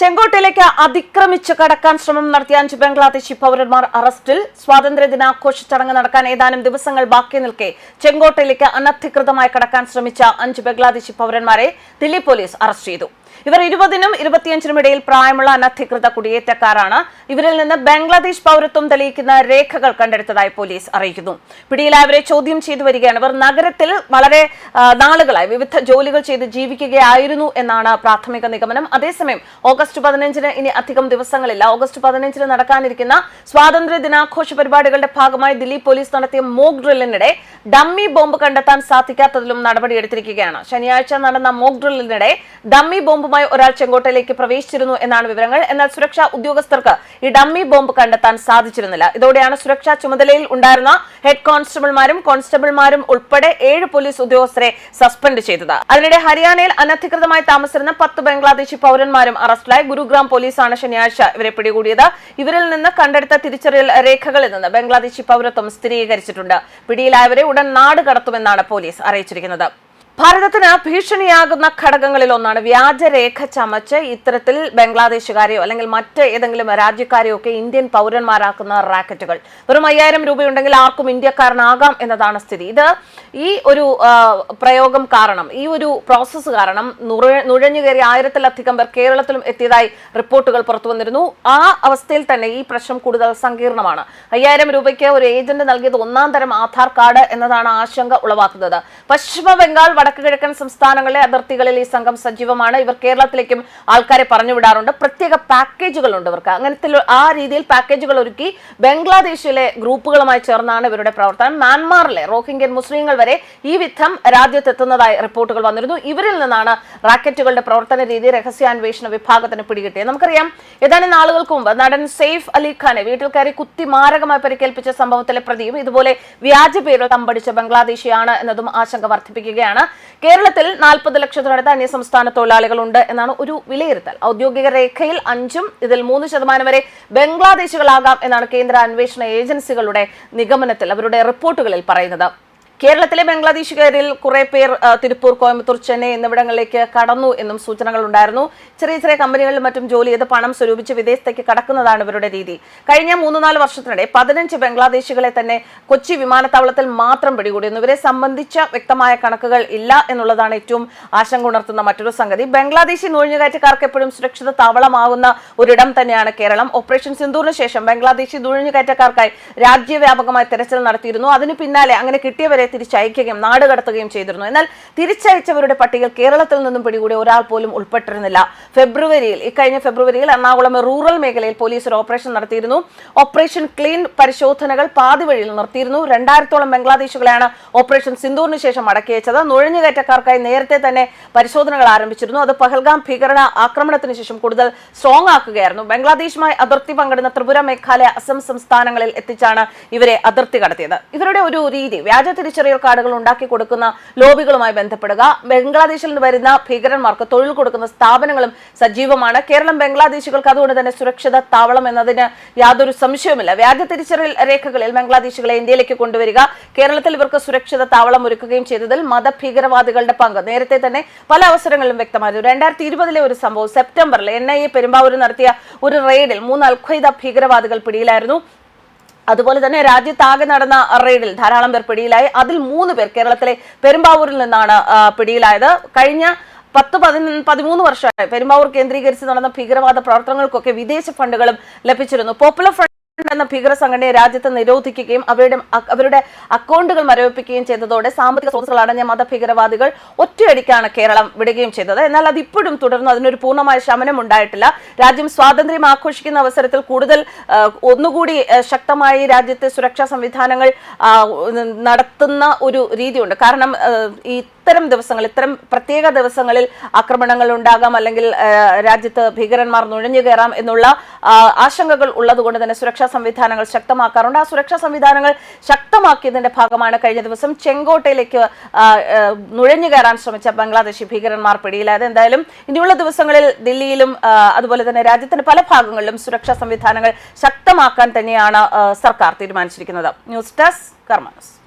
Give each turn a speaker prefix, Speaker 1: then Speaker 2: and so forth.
Speaker 1: ചെങ്കോട്ടയിലേക്ക് അതിക്രമിച്ച് കടക്കാൻ ശ്രമം നടത്തിയ അഞ്ച് ബംഗ്ലാദേശി പൗരന്മാർ അറസ്റ്റിൽ സ്വാതന്ത്ര്യ ദിനാഘോഷ ചടങ്ങ് നടക്കാൻ ഏതാനും ദിവസങ്ങൾ ബാക്കി നിൽക്കെ ചെങ്കോട്ടയിലേക്ക് അനധികൃതമായി കടക്കാൻ ശ്രമിച്ച അഞ്ച് ബംഗ്ലാദേശി പൗരന്മാരെ ദില്ലി പോലീസ് അറസ്റ്റ് ചെയ്തു. ഇവർ ഇരുപതിനും ഇരുപത്തിയഞ്ചിനും ഇടയിൽ പ്രായമുള്ള അനധികൃത കുടിയേറ്റക്കാരാണ്. ഇവരിൽ നിന്ന് ബംഗ്ലാദേശ് പൗരത്വം തെളിയിക്കുന്ന രേഖകൾ കണ്ടെടുത്തതായി പോലീസ് അറിയിക്കുന്നു. പിടിയിലായവരെ ചോദ്യം ചെയ്തു വരികയാണ്. ഇവർ നഗരത്തിൽ വളരെ നാളുകളായി വിവിധ ജോലികൾ ചെയ്ത് ജീവിക്കുകയായിരുന്നു എന്നാണ് പ്രാഥമിക നിഗമനം. അതേസമയം ഓഗസ്റ്റ് പതിനഞ്ചിന് ഇനി അധികം ദിവസങ്ങളില്ല. ഓഗസ്റ്റ് പതിനഞ്ചിന് നടക്കാനിരിക്കുന്ന സ്വാതന്ത്ര്യ ദിനാഘോഷ പരിപാടികളുടെ ഭാഗമായി ദില്ലി പോലീസ് നടത്തിയ മോക്ക് ഡ്രില്ലിനിടെ ഡമ്മി ബോംബ് കണ്ടെത്താൻ സാധിക്കാത്തതിലും നടപടിയെടുത്തിരിക്കുകയാണ്. ശനിയാഴ്ച നടന്ന മോക്ക് ഡ്രില്ലിനിടെ ഡമ്മി ബോംബുമായി ഒരാൾ ചെങ്കോട്ടയിലേക്ക് പ്രവേശിച്ചിരുന്നു എന്നാണ് വിവരങ്ങൾ. എന്നാൽ സുരക്ഷാ ഉദ്യോഗസ്ഥർക്ക് ഈ ഡമ്മി ബോംബ് കണ്ടെത്താൻ സാധിച്ചിരുന്നില്ല. ഇതോടെയാണ് സുരക്ഷാ ചുമതലയിൽ ഉണ്ടായിരുന്ന ഹെഡ് കോൺസ്റ്റബിൾമാരും കോൺസ്റ്റബിൾമാരും ഉൾപ്പെടെ ഏഴ് പോലീസ് ഉദ്യോഗസ്ഥരെ സസ്പെൻഡ് ചെയ്തത്. അതിനിടെ ഹരിയാനയിൽ അനധികൃതമായി താമസിച്ചിരുന്ന പത്ത് ബംഗ്ലാദേശി പൌരന്മാരും അറസ്റ്റിലായി. ഗുരുഗ്രാം പോലീസാണ് ശനിയാഴ്ച ഇവരെ പിടികൂടിയത്. ഇവരിൽ നിന്ന് കണ്ടെടുത്ത തിരിച്ചറിയൽ രേഖകളിൽ നിന്ന് ബംഗ്ലാദേശി പൌരത്വം സ്ഥിരീകരിച്ചിട്ടുണ്ട്. പിടിയിലായവരെ ഉടൻ നാട് കടത്തുമെന്നാണ് പോലീസ് അറിയിച്ചിരിക്കുന്നത്. ഭാരതത്തിന് ഭീഷണിയാകുന്ന ഘടകങ്ങളിൽ ഒന്നാണ് വ്യാജരേഖ ചമച്ച് ഇത്തരത്തിൽ ബംഗ്ലാദേശുകാരെയോ അല്ലെങ്കിൽ മറ്റ് ഏതെങ്കിലും രാജ്യക്കാരെയോ ഒക്കെ ഇന്ത്യൻ പൗരന്മാരാക്കുന്ന റാക്കറ്റുകൾ. വെറും അയ്യായിരം രൂപയുണ്ടെങ്കിൽ ആർക്കും ഇന്ത്യക്കാരനാകാം എന്നതാണ് സ്ഥിതി. ഇത് ഈ ഒരു പ്രയോഗം കാരണം ഈ ഒരു പ്രോസസ്സ് കാരണം നുഴ- നുഴഞ്ഞു കയറി ആയിരത്തിലധികം പേർ കേരളത്തിലും എത്തിയതായി റിപ്പോർട്ടുകൾ പുറത്തു വന്നിരുന്നു. ആ അവസ്ഥയിൽ തന്നെ ഈ പ്രശ്നം കൂടുതൽ സങ്കീർണമാണ്. അയ്യായിരം രൂപയ്ക്ക് ഒരു ഏജന്റ് നൽകിയത് ഒന്നാം തരം ആധാർ കാർഡ് എന്നതാണ് ആശങ്ക ഉളവാക്കുന്നത്. പശ്ചിമ ബംഗാൾ വടക്ക് കിഴക്കൻ സംസ്ഥാനങ്ങളിലെ അതിർത്തികളിൽ ഈ സംഘം സജീവമാണ്. ഇവർ കേരളത്തിലേക്കും ആൾക്കാരെ പറഞ്ഞുവിടാറുണ്ട്. പ്രത്യേക പാക്കേജുകളുണ്ട് ഇവർക്ക്. അങ്ങനത്തെ ആ രീതിയിൽ പാക്കേജുകൾ ഒരുക്കി ബംഗ്ലാദേശിലെ ഗ്രൂപ്പുകളുമായി ചേർന്നാണ് ഇവരുടെ പ്രവർത്തനം. മ്യാൻമാറിലെ റോഹിംഗ്യൻ മുസ്ലിങ്ങൾ വരെ ഈ വിധം രാജ്യത്തെത്തുന്നതായി റിപ്പോർട്ടുകൾ വന്നിരുന്നു. ഇവരിൽ നിന്നാണ് റാക്കറ്റുകളുടെ പ്രവർത്തന രീതി രഹസ്യാന്വേഷണ വിഭാഗത്തിന് പിടികിട്ടിയത്. നമുക്കറിയാം ഏതാനും നാളുകൾക്ക് മുമ്പ് നടൻ സെയ്ഫ് അലി ഖാനെ വീട്ടിൽ കയറി കുത്തി മാരകമായി പരിക്കേൽപ്പിച്ച സംഭവത്തിലെ പ്രതിയും ഇതുപോലെ വ്യാജ പേരിൽ തമ്പടിച്ച ബംഗ്ലാദേശിയാണ് എന്നതും ആശങ്ക വർദ്ധിപ്പിക്കുകയാണ്. കേരളത്തിൽ നാൽപ്പത് ലക്ഷത്തിനടുത്ത് അന്യസംസ്ഥാന തൊഴിലാളികളുണ്ട് എന്നാണ് ഒരു വിലയിരുത്തൽ. ഔദ്യോഗിക രേഖയിൽ അഞ്ചും ഇതിൽ മൂന്ന് ശതമാനം വരെ ബംഗ്ലാദേശികളാകാം എന്നാണ് കേന്ദ്ര അന്വേഷണ ഏജൻസികളുടെ നിഗമനത്തിൽ അവരുടെ റിപ്പോർട്ടുകളിൽ പറയുന്നത്. കേരളത്തിലെ ബംഗ്ലാദേശുകാരിൽ കുറെ പേർ തിരുപ്പൂർ കോയമ്പത്തൂർ ചെന്നൈ എന്നിവിടങ്ങളിലേക്ക് കടന്നു എന്നും സൂചനകൾ ഉണ്ടായിരുന്നു ചെറിയ ചെറിയ കമ്പനികളിൽ മറ്റും ജോലി ചെയ്ത് പണം സ്വരൂപിച്ച് വിദേശത്തേക്ക് കടക്കുന്നതാണ് ഇവരുടെ രീതി. കഴിഞ്ഞ മൂന്ന് നാല് വർഷത്തിനിടെ പതിനഞ്ച് ബംഗ്ലാദേശികളെ തന്നെ കൊച്ചി വിമാനത്താവളത്തിൽ മാത്രം പിടികൂടിയിരുന്നു. ഇവരെ സംബന്ധിച്ച വ്യക്തമായ കണക്കുകൾ ഇല്ല എന്നുള്ളതാണ് ഏറ്റവും ആശങ്ക ഉണർത്തുന്ന മറ്റൊരു സംഗതി. ബംഗ്ലാദേശി നുഴഞ്ഞുകയറ്റക്കാർക്ക് എപ്പോഴും സുരക്ഷിത താവളമാവുന്ന ഒരിടം തന്നെയാണ് കേരളം. ഓപ്പറേഷൻ സിന്ദൂറിന് ശേഷം ബംഗ്ലാദേശി നുഴഞ്ഞുകയറ്റക്കാർക്കായി രാജ്യവ്യാപകമായി തെരച്ചിൽ നടത്തിയിരുന്നു. അതിന് പിന്നാലെ അങ്ങനെ കിട്ടിയവരെ തിരിച്ചയക്കുകയും നാട് കടത്തുകയും ചെയ്തിരുന്നു. എന്നാൽ തിരിച്ചയച്ചവരുടെ പട്ടികയിൽ കേരളത്തിൽ നിന്നും പിടികൂടിയ ഒരാൾ പോലും ഉൾപ്പെട്ടിരുന്നില്ല. ഫെബ്രുവരിയിൽ ഇക്കഴിഞ്ഞ ഫെബ്രുവരിയിൽ എറണാകുളം റൂറൽ മേഖലയിൽ പോലീസ് ഒരു ഓപ്പറേഷൻ നടത്തിയിരുന്നു. ഓപ്പറേഷൻ ക്ലീൻ പരിശോധനകൾ പാതി വഴിയിൽ നിർത്തിയിരുന്നു. രണ്ടായിരത്തോളം ബംഗ്ലാദേശികളെയാണ് ഓപ്പറേഷൻ സിന്ദൂറിന് ശേഷം മടക്കിയച്ചത് നുഴഞ്ഞുകയറ്റക്കാർക്കായി നേരത്തെ തന്നെ പരിശോധനകൾ ആരംഭിച്ചിരുന്നു. അത് പഹൽഗാം ഭീകര ആക്രമണത്തിന് ശേഷം കൂടുതൽ സ്ട്രോങ് ആക്കുകയായിരുന്നു. ബംഗ്ലാദേശുമായി അതിർത്തി പങ്കിടുന്ന ത്രിപുര മേഘാലയ അസം സംസ്ഥാനങ്ങളിൽ എത്തിച്ചാണ് ഇവരെ അതിർത്തി കടത്തിയത്. ഇവരുടെ ഒരു രീതി വ്യാജ തിരിച്ചറിയൽ കാർഡുകൾ ഉണ്ടാക്കി കൊടുക്കുന്ന ലോബികളുമായി ബന്ധപ്പെടുക. ബംഗ്ലാദേശിൽ നിന്ന് വരുന്ന ഭീകരന്മാർക്ക് തൊഴിൽ കൊടുക്കുന്ന സ്ഥാപനങ്ങളും സജീവമാണ്. കേരളം ബംഗ്ലാദേശികൾക്ക് അതുകൊണ്ട് തന്നെ സുരക്ഷിത താവളം എന്നതിന് യാതൊരു സംശയവുമില്ല. വ്യാജ തിരിച്ചറിയൽ രേഖകളിൽ ബംഗ്ലാദേശികളെ ഇന്ത്യയിലേക്ക് കൊണ്ടുവരിക. കേരളത്തിൽ ഇവർക്ക് സുരക്ഷിത താവളം ഒരുക്കുകയും ചെയ്തതിൽ മതഭീകരവാദികളുടെ പങ്ക്. നേരത്തെ തന്നെ പല അവസരങ്ങളിലും വ്യക്തമായിരുന്നു. രണ്ടായിരത്തി ഇരുപതിലെ ഒരു സംഭവം സെപ്റ്റംബറിൽ എൻ ഐ എ പെരുമ്പാവൂർ നടത്തിയ ഒരു റെയ്ഡിൽ മൂന്ന് അൽഖൈദ ഭീകരവാദികൾ പിടിയിലായിരുന്നു. അതുപോലെ തന്നെ രാജ്യത്താകെ നടന്ന റെയ്ഡിൽ ധാരാളം പേർ പിടിയിലായി. അതിൽ മൂന്ന് പേർ കേരളത്തിലെ പെരുമ്പാവൂരിൽ നിന്നാണ് പിടിയിലായത്. കഴിഞ്ഞ പത്ത് പതിന പതിമൂന്ന് വർഷമായി പെരുമ്പാവൂർ കേന്ദ്രീകരിച്ച് നടന്ന ഭീകരവാദ പ്രവർത്തനങ്ങൾക്കൊക്കെ വിദേശ ഫണ്ടുകളും ലഭിച്ചിരുന്നു. പോപ്പുലർ എന്ന ഭീകര സംഘടനയെ രാജ്യത്ത് നിരോധിക്കുകയും അവരുടെ അവരുടെ അക്കൗണ്ടുകൾ മരവിപ്പിക്കുകയും ചെയ്തതോടെ സാമ്പത്തിക സ്രോതസ്സുകൾ അടഞ്ഞ മതഭീകരവാദികൾ ഒറ്റയടിക്കാണ് കേരളം വിടുകയും ചെയ്തത്. എന്നാൽ അത് ഇപ്പോഴും തുടർന്നു അതിനൊരു പൂർണമായ ശമനം ഉണ്ടായിട്ടില്ല. രാജ്യം സ്വാതന്ത്ര്യം ആഘോഷിക്കുന്ന അവസരത്തിൽ കൂടുതൽ ഒന്നുകൂടി ശക്തമായി രാജ്യത്തെ സുരക്ഷാ സംവിധാനങ്ങൾ നടത്തുന്ന ഒരു രീതിയുണ്ട്. കാരണം ഈ ഇത്തരം ദിവസങ്ങൾ ഇത്തരം പ്രത്യേക ദിവസങ്ങളിൽ ആക്രമണങ്ങൾ ഉണ്ടാകാം അല്ലെങ്കിൽ രാജ്യത്ത് ഭീകരന്മാർ നുഴഞ്ഞു കയറാം എന്നുള്ള ആശങ്കകൾ ഉള്ളതുകൊണ്ട് തന്നെ സുരക്ഷാ സംവിധാനങ്ങൾ ശക്തമാക്കാറുണ്ട്. ആ സുരക്ഷാ സംവിധാനങ്ങൾ ശക്തമാക്കിയതിന്റെ ഭാഗമാണ് കഴിഞ്ഞ ദിവസം ചെങ്കോട്ടയിലേക്ക് നുഴഞ്ഞു കയറാൻ ശ്രമിച്ച ബംഗ്ലാദേശി ഭീകരന്മാർ പിടിയിലായത്. എന്തായാലും ഇനിയുള്ള ദിവസങ്ങളിൽ ദില്ലിയിലും അതുപോലെ തന്നെ രാജ്യത്തിന്റെ പല ഭാഗങ്ങളിലും സുരക്ഷാ സംവിധാനങ്ങൾ ശക്തമാക്കാൻ തന്നെയാണ് സർക്കാർ തീരുമാനിച്ചിരിക്കുന്നത്. News desk Karma news.